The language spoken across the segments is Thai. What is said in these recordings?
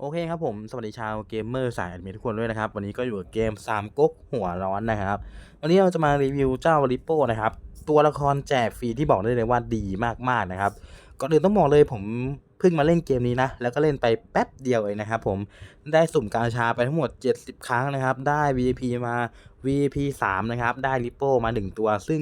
โอเคครับผมสวัสดีชาวเกมเมอร์สายแอดมินทุกคนด้วยนะครับ วันนี้ก็อยู่กับเกมสามก๊กหัวร้อนนะครับ วันนี้เราจะมารีวิวเจ้าริปโป้นะครับ ตัวละครแจกฟรีที่บอกได้เลยว่าดีมากๆนะครับ ก่อนอื่นต้องบอกเลยผมเพิ่งมาเล่นเกมนี้นะ แล้วก็เล่นไปแป๊บเดียวเองนะครับผมได้สุ่มกาชาไปทั้งหมด 70 ครั้งนะครับ ได้ VIP มา VIP 3 นะครับ ได้ริปโป้มา 1 ตัว ซึ่ง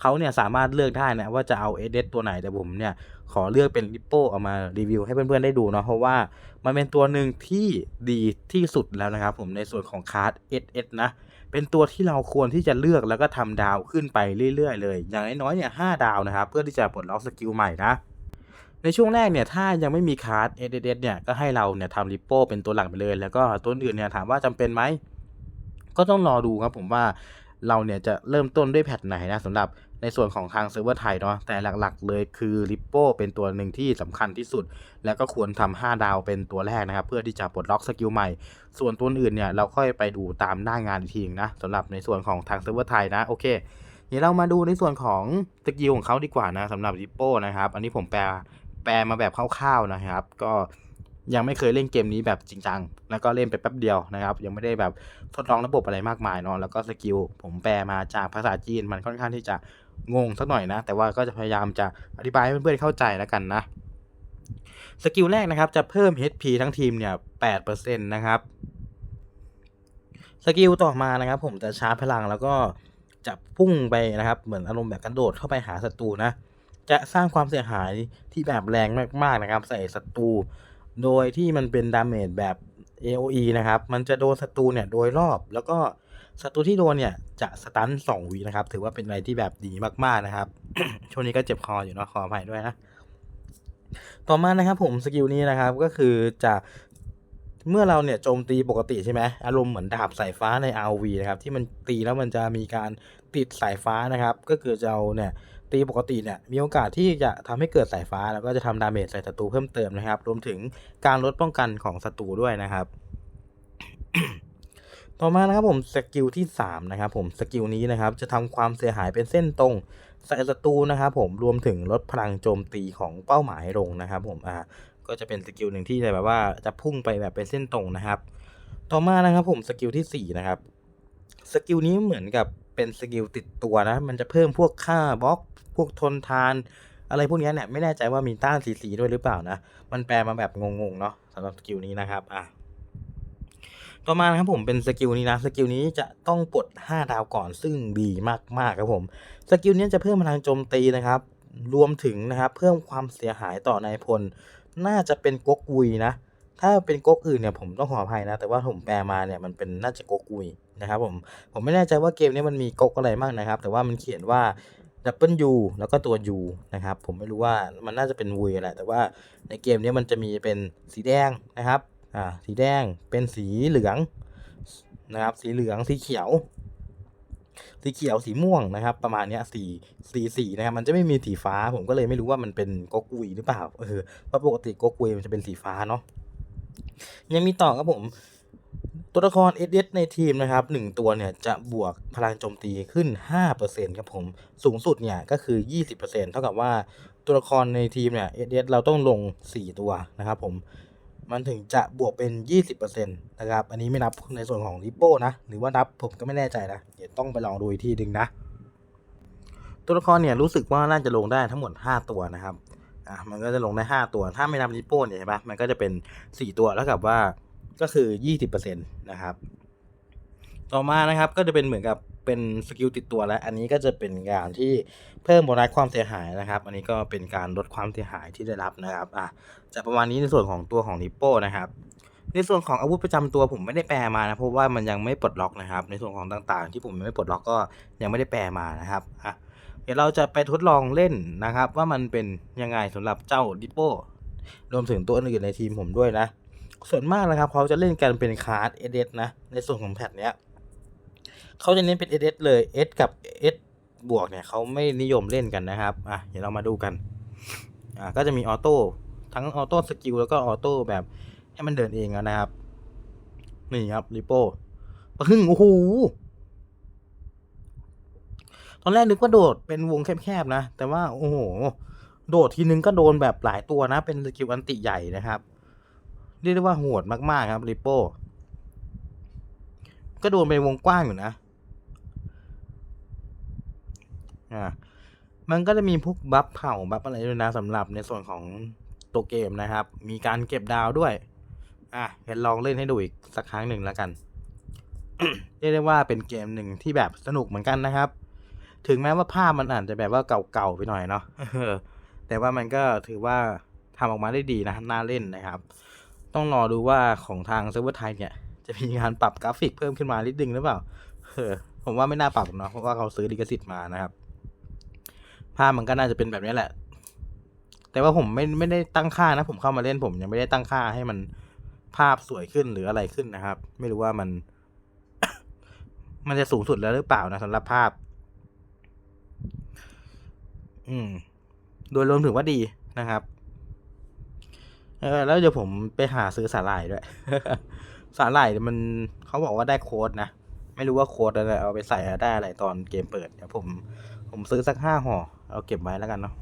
เขาเนี่ยสามารถเลือกได้นะว่าจะเอาเอเดตัวไหนแต่ผมเนี่ยขอเลือกเป็นริปโป้เอามารีวิวให้เพื่อนๆได้ดูเนาะเพราะว่ามันเป็นตัวหนึ่งที่ดีที่สุดแล้วนะครับผมในส่วนของคาร์ด SS นะเป็นตัวที่เราควรที่จะเลือกแล้วก็ทำดาวขึ้นไปเรื่อยๆเลย อย่างน้อยๆเนี่ยหดาวนะครับ เพื่อที่จะปลดล็อกสกิลใหม่นะในช่วงแรกเนี่ยถ้ายังไม่มีคาร์ด SS เนี่ยก็ให้เราเนี่ยทำริปโป้เป็นตัวหลักไปเลย แล้วก็ตัวอื่นเนี่ยถามว่าจำเป็นไหมก็ต้องรอดูครับผมว่า เราเนี่ยจะเริ่มต้นด้วยแพทไหนนะสำหรับในส่วนของทางเซิร์ฟเวอร์ไทยเนาะแต่หลักๆ เลยคือริปโปเป็นตัวหนึ่งที่สำคัญที่สุด แล้วก็ควรทำ5ดาวเป็นตัวแรกนะครับ เพื่อที่จะปลดล็อกสกิลใหม่ ส่วนตัวอื่นเนี่ยเราค่อยไปดูตามหน้างานอีกทีนะสำหรับในส่วนของทางเซิร์ฟเวอร์ไทยนะโอเคเดี๋ยวเรามาดูในส่วนของสกิลของเขาดีกว่านะสำหรับริปโปนะครับอันนี้ผมแปลแปลมาแบบคร่าวๆนะครับ ก็ ยังไม่เคยเล่นเกมนี้แบบจริงจัง แล้วก็เล่นไปแป๊บเดียวนะครับ ยังไม่ได้แบบทดลองระบบอะไรมากมายเนาะ แล้วก็สกิลผมแปลมาจากภาษาจีนมันค่อนข้างที่จะงงสักหน่อยนะ แต่ว่าก็จะพยายามจะอธิบายให้เพื่อนๆเข้าใจแล้วกันนะ สกิลแรกนะครับจะเพิ่ม HP ทั้งทีมเนี่ย8%นะครับ สกิลต่อมานะครับ ผมจะชาร์จพลังแล้วก็จะพุ่งไปนะครับ เหมือนอารมณ์แบบกระโดดเข้าไปหาศัตรูนะ จะสร้างความเสียหายที่แบบแรงมากๆนะครับ ใส่ศัตรู โดยที่มันเป็นดาเมจแบบ AOE นะครับ มันจะโดนศัตรูเนี่ยโดยรอบ แล้วก็ศัตรูที่โดนเนี่ยจะสตัน2วินะครับ ถือว่าเป็นอะไรที่แบบดีมากๆนะครับ ช่วงนี้ก็เจ็บคออยู่เนาะขออภัยด้วยนะ ต่อมานะครับผมสกิลนี้นะครับก็คือจะเมื่อเราเนี่ยโจมตีปกติใช่ไหมอารมณ์เหมือนดาบสายฟ้าใน RV นะครับที่มันตีแล้วมันจะมีการติดสายฟ้านะครับ ก็คือจะเอาเนี่ย ตีปกติเนี่ยมีโอกาสที่จะทำให้เกิดสายฟ้า แล้วก็จะทำดาเมจใส่ศัตรูเพิ่มเติมนะครับ รวมถึงการลดป้องกันของศัตรูด้วยนะครับ ต่อมานะครับผมสกิลที่3นะครับผมสกิลนี้นะครับ จะทำความเสียหายเป็นเส้นตรงใส่ศัตรูนะครับผมรวมถึงลดพลังโจมตีของเป้าหมายลงนะครับ ผมอ่าก็จะเป็นสกิลหนึ่งที่แบบว่าจะพุ่งไปแบบเป็นเส้นตรงนะครับ ต่อมานะครับผมสกิลที่4นะครับสกิลนี้เหมือนกับ เป็นสกิลติดตัวนะ มันจะเพิ่มพวกค่าบล็อก พวกทนทาน อะไรพวกนี้เนี่ยไม่แน่ใจว่ามีต้านสีสีด้วยหรือเปล่านะ มันแปลมาแบบงงๆเนาะสำหรับสกิลนี้นะครับอะต่อมานะครับผมเป็นสกิลนี้นะสกิลนี้จะต้องปลด 5 ดาวก่อนซึ่งดีมากๆครับผมสกิลนี้จะเพิ่มพลังโจมตีนะครับ รวมถึงนะครับเพิ่มความเสียหายต่อนายพล น่าจะเป็นก๊กวุยนะ ถ้าเป็นก๊กอื่นเนี่ยผมต้องขออภัยนะ แต่ว่าผมแปลมาเนี่ยมันเป็นน่าจะก๊กวุยนะครับผม ผมไม่แน่ใจว่าเกมนี้มันมีก๊กอะไรบ้างนะครับ แต่ว่ามันเขียนว่าดับเบิลยูแล้วก็ตัว U นะครับ ผมไม่รู้ว่ามันน่าจะเป็นวุยแหละ แต่ว่าในเกมนี้มันจะมีเป็นสีแดงนะครับ อ่า สีแดง เป็นสีเหลืองนะครับ สีเหลือง สีเขียว สีเขียว สีม่วงนะครับ ประมาณเนี้ยสีสีสีนะครับ มันจะไม่มีสีฟ้า ผมก็เลยไม่รู้ว่ามันเป็นก๊กกุยหรือเปล่า เออ เพราะปกติก๊กกุยมันจะเป็นสีฟ้าเนาะ ยังมีต่อครับผม ตัวละครเอเในทีมนะครับหนึ่งตัวเนี่ยจะบวกพลังโจมตีขึ้น 5%ครับผม สูงสุดเนี่ยก็คือ 20%เท่ากับว่าตัวละครในทีมเนี่ยเอเราต้องลง 4 ตัวนะครับผมมันถึงจะบวกเป็น 20%นะครับ อันนี้ไม่นับในส่วนของริปโป้นะ หรือว่านับผมก็ไม่แน่ใจนะ เดี๋ยวต้องไปลองดูอีกทีดึงนะ ตัวละครเนี่ยรู้สึกว่าน่าจะลงได้ทั้งหมด 5 ตัวนะครับ อะมันก็จะลงได้5ตัว ถ้าไม่นับริโป้เนี่ยใช่ปะมันก็จะเป็น4ตัวแล้วกับว่าก็คือ20%นตนะครับ ต่อมานะครับก็จะเป็นเหมือนกับเป็นสกิลติดตัวแล้ว อันนี้ก็จะเป็นการที่เพิ่มโบนัสความเสียหายนะครับ อันนี้ก็เป็นการลดความเสียหายที่ได้รับนะครับอะจะประมาณนี้ในส่วนของตัวของนิโป้นะครับในส่วนของอาวุธประจำตัวผมไม่ได้แปลมานะเพราะว่ามันยังไม่ปลดล็อกนะครับ ในส่วนของต่างๆ ที่ผมยังไม่ปลดล็อกก็ยังไม่ได้แปลมานะครับอะ เดี๋ยวเราจะไปทดลองเล่นนะครับ ว่ามันเป็นยังไงสำหรับเจ้าดิปโป้รวมถึงตัวอื่นในทีมผมด้วยนะ ส่วนมากนะครับเขาจะเล่นกันเป็นคาร์ดเอเดนะ ในส่วนของแพทเนี้ยเขาจะเน้นเป็นเอเดเลยเอสกับเอสบวกเนี่ยเขาไม่นิยมเล่นกันนะครับอะเดี๋ยวเรามาดูกันอะก็จะมีออโต้ทั้งออโต้สกิลแล้วก็ออโต้แบบให้มันเดินเองนะครับ นี่ครับริโป้ปะหึ่งโอ้โห ตอนแรกนึกว่าโดดเป็นวงแคบๆนะ แต่ว่าโอ้โห โดดทีนึงก็โดนแบบหลายตัวนะ เป็นสกิลอันติใหญ่นะครับ เรียกได้ว่าโหดมากๆครับริโป้ ก็โดนเป็นวงกว้างอยู่นะ อ่า มันก็จะมีพวกบัฟเผาบัฟอะไรด้วยนะสำหรับในส่วนของตัวเกมนะครับ มีการเก็บดาวด้วย อะเดี๋ยวลองเล่นให้ดูอีกสักครั้งหนึ่งแล้วกัน เรียกได้ว่าเป็นเกมหนึ่งที่แบบสนุกเหมือนกันนะครับ ถึงแม้ว่าภาพมันอาจจะแบบว่าเก่าๆไปหน่อยเนาะแต่ว่ามันก็ถือว่าทำออกมาได้ดีนะน่าเล่นนะครับ ต้องรอดูว่าของทางเซิร์ฟเวอร์ไทยเนี่ย จะมีการปรับกราฟิกเพิ่มขึ้นมานิดนึงหรือเปล่าเออผมว่าไม่น่าปรับเนาะเพราะว่าเขาซื้อลิขสิทธิ์มานะครับ ภาพมันก็น่าจะเป็นแบบนี้แหละ แต่ว่าผมไม่ไม่ได้ตั้งค่านะ ผมเข้ามาเล่นผมยังไม่ได้ตั้งค่าให้มันภาพสวยขึ้นหรืออะไรขึ้นนะครับ ไม่รู้ว่ามัน มันจะสูงสุดแล้วหรือเปล่านะสำหรับภาพ อืม โดยรวมถือว่าดีนะครับเออแล้วเดี๋ยวผมไปหาซื้อสาหร่ายด้วย สาหร่ายเนี่ยมันเขาบอกว่าได้โค้ดนะ ไม่รู้ว่าโค้ดอะไรเอาไปใส่ได้อะไรตอนเกมเปิดเดี๋ยวผม ผมซื้อสักห้าห่อ เอาเก็บไว้แล้วกันเนาะ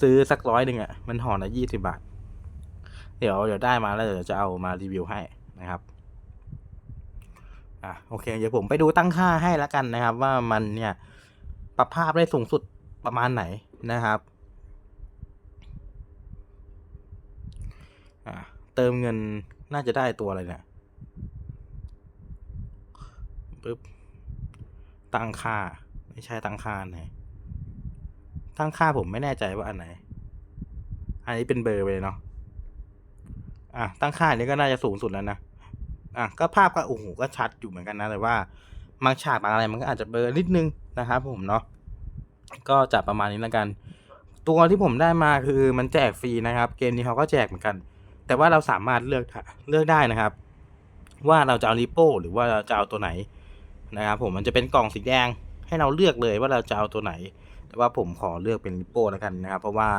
ซื้อสักร้อยหนึ่งอะ่ะ มันห่อละยี่สิบาท เดี๋ยวเดี๋ยวได้มาแล้วเดี๋ยวจะเอามารีวิวให้นะครับ อะโอเค เดี๋ยวผมไปดูตั้งค่าให้แล้วกันนะครับ ว่ามันเนี่ย ปรับภาพได้สูงสุด ประมาณไหนนะครับเติมเงินน่าจะได้ตัวอะไรเนี่ยปึ๊บตั้งค่า ไม่ใช่ตั้งค่าไหนตั้งค่าผมไม่แน่ใจว่าอันไหน อันนี้เป็นเบอร์ไปเลยเนาะอะตั้งค่าอันนี้ก็น่าจะสูงสุดแล้วนะอะก็ภาพก็โอ้โหก็ชัดอยู่เหมือนกันนะแต่ว่าบางฉากบางอะไรมันก็อาจจะเบลอนิดนึงนะครับผมเนาะ ก็จะประมาณนี้แล้วกัน ตัวที่ผมได้มาคือมันแจกฟรีนะครับ เกมนี้เขาก็แจกเหมือนกัน แต่ว่าเราสามารถเลือกเลือกได้นะครับ ว่าเราจะเอาริโป้หรือว่าเราจะเอาตัวไหนนะครับผมมันจะเป็นกล่องสีแดงให้เราเลือกเลยว่าเราจะเอาตัวไหน แต่ว่าผมขอเลือกเป็นริโป้แล้วกันนะครับ เพราะว่า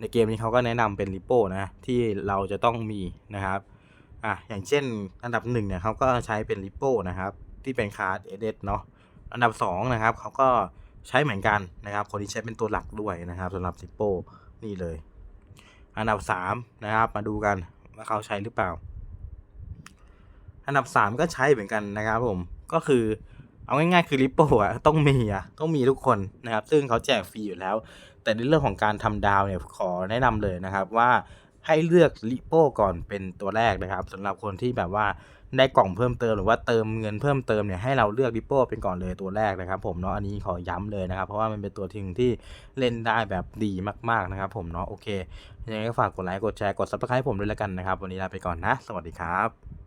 ในเกมนี้เขาก็แนะนำเป็นริโป้นะที่เราจะต้องมีนะครับอะอย่างเช่นอันดับหนึ่งเนี่ยเขาก็ใช้เป็นริโป้นะครับที่เป็นคาร์ดเอเดเนาะอันดับสองนะครับเขาก็ ใช้เหมือนกันนะครับ คนที่ใช้เป็นตัวหลักด้วยนะครับสำหรับริปโป้นี่เลย อันดับสามนะครับมาดูกันว่าเขาใช้หรือเปล่า อันดับสามก็ใช้เหมือนกันนะครับผมก็คือเอาง่ายๆคือริปโป้อะต้องมีอะต้องมีทุกคนนะครับ ซึ่งเขาแจกฟรีอยู่แล้ว แต่ในเรื่องของการทำดาวเนี่ยขอแนะนำเลยนะครับว่าให้เลือกริปโป้ก่อนเป็นตัวแรกนะครับสำหรับคนที่แบบว่า ได้กล่องเพิ่มเติมหรือว่าเติมเงินเพิ่มเติมเนี่ยให้เราเลือกดิโป้เป็นก่อนเลยตัวแรกนะครับ ผมเนาะอันนี้ขอย้ำเลยนะครับ เพราะว่ามันเป็นตัวทิ้งที่เล่นได้แบบดีมากๆนะครับ ผมเนาะโอเคยังไงก็ฝากกดไลค์กดแชร์กดซับสไครต์ผมด้วยแล้วกันนะครับ วันนี้ลาไปก่อนนะ สวัสดีครับ